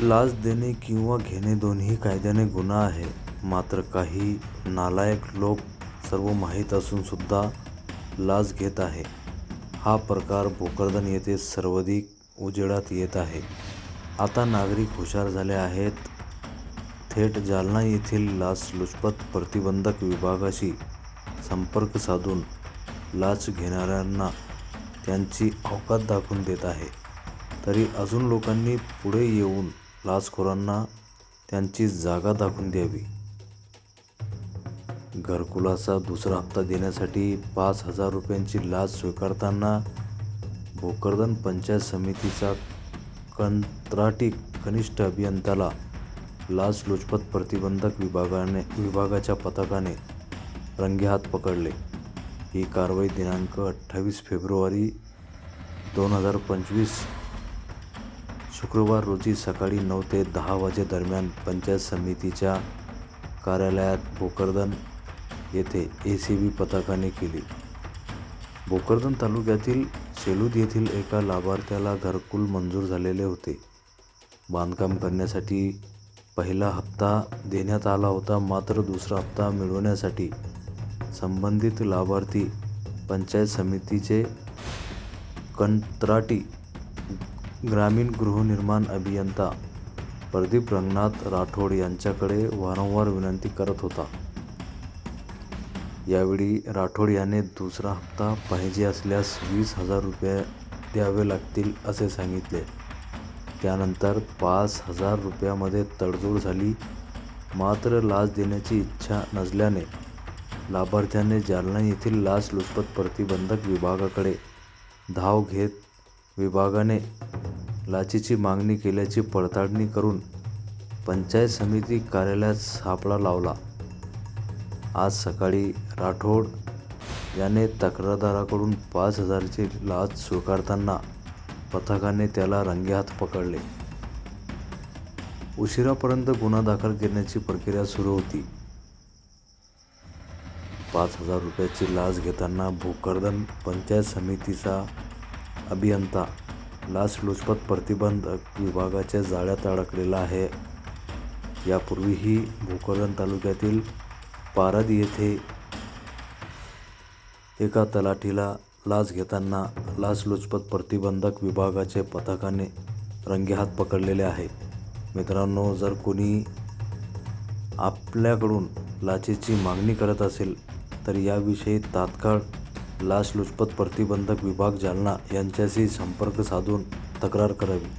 लाच देणे किंवा घेणे दोन्ही कायद्याने गुन्हा आहे. मात्र काही नालायक लोक सर्व माहीत असूनसुद्धा लाच घेत आहे. हा प्रकार भोकरदन येथे सर्वाधिक उजेडात येत आहे. आता नागरिक हुशार झाले आहेत. थेट जालना येथील लाचलुचपत प्रतिबंधक विभागाशी संपर्क साधून लाच घेणाऱ्यांना त्यांची औकात दाखवून देत आहे. तरी अजून लोकांनी पुढे येऊन लाचखोरांना त्यांची जागा दाखवून द्यावी. घरकुलाचा दुसरा हप्ता देण्यासाठी पाच हजार रुपयांची लाच स्वीकारताना भोकरदन पंचायत समितीचा कंत्राटी कनिष्ठ अभियंत्याला लाचलुचपत प्रतिबंधक विभागाने विभागाच्या पथकाने रंगेहात पकडले. ही कारवाई दिनांक अठ्ठावीस फेब्रुवारी दोन हजार पंचवीस शुक्रवार रोजी सकाळी नऊ ते दहा वाजेदरम्यान पंचायत समितीच्या कार्यालयात भोकरदन येथे ए सी बी पथकाने केली. भोकरदन तालुक्यातील शेलूद येथील एका लाभार्थ्याला घरकुल मंजूर झालेले होते. बांधकाम करण्यासाठी पहिला हप्ता देण्यात आला होता मात्र दुसरा हप्ता मिळवण्यासाठी संबंधित लाभार्थी पंचायत समितीचे कंत्राटी ग्रामीण गृहनिर्माण अभियंता प्रदीप रंगनाथ राठोड यांच्याकडे वारंवार विनंती करत होता. यावेळी राठोड याने दुसरा हप्ता पाहिजे असल्यास वीस हजार रुपये द्यावे लागतील असे सांगितले. त्यानंतर पाच हजार रुपयामध्ये तडजोड झाली. मात्र लाच देण्याची इच्छा नसल्याने लाभार्थ्याने जालना येथील लाचलुचपत प्रतिबंधक विभागाकडे धाव घेत विभागाने लाचेची मागणी केल्याची पडताळणी करून पंचायत समिती कार्यालयात सापळा लावला. आज सकाळी राठोड याने तक्रारदाराकडून पाच हजारची लाच स्वीकारताना पथकाने त्याला रंगेहात पकडले. उशिरापर्यंत गुन्हा दाखल करण्याची प्रक्रिया सुरू होती. पाच हजार रुपयाची लाच घेताना भूकर्दन पंचायत समितीचा अभियंता लाचलुचपत प्रतिबंधक विभागाच्या जाळ्यात अडकलेला आहे. यापूर्वीही भोकरदन तालुक्यातील पारद येथे एका तलाठीला लाच घेताना लाचलुचपत प्रतिबंधक विभागाचे पथकाने रंगेहात पकडलेले आहे. मित्रांनो जर कोणी आपल्याकडून लाचेची मागणी करत असेल तर याविषयी तात्काळ लाचलुचपत प्रतिबंधक विभाग जालना यांच्याशी संपर्क साधून तक्रार करावी.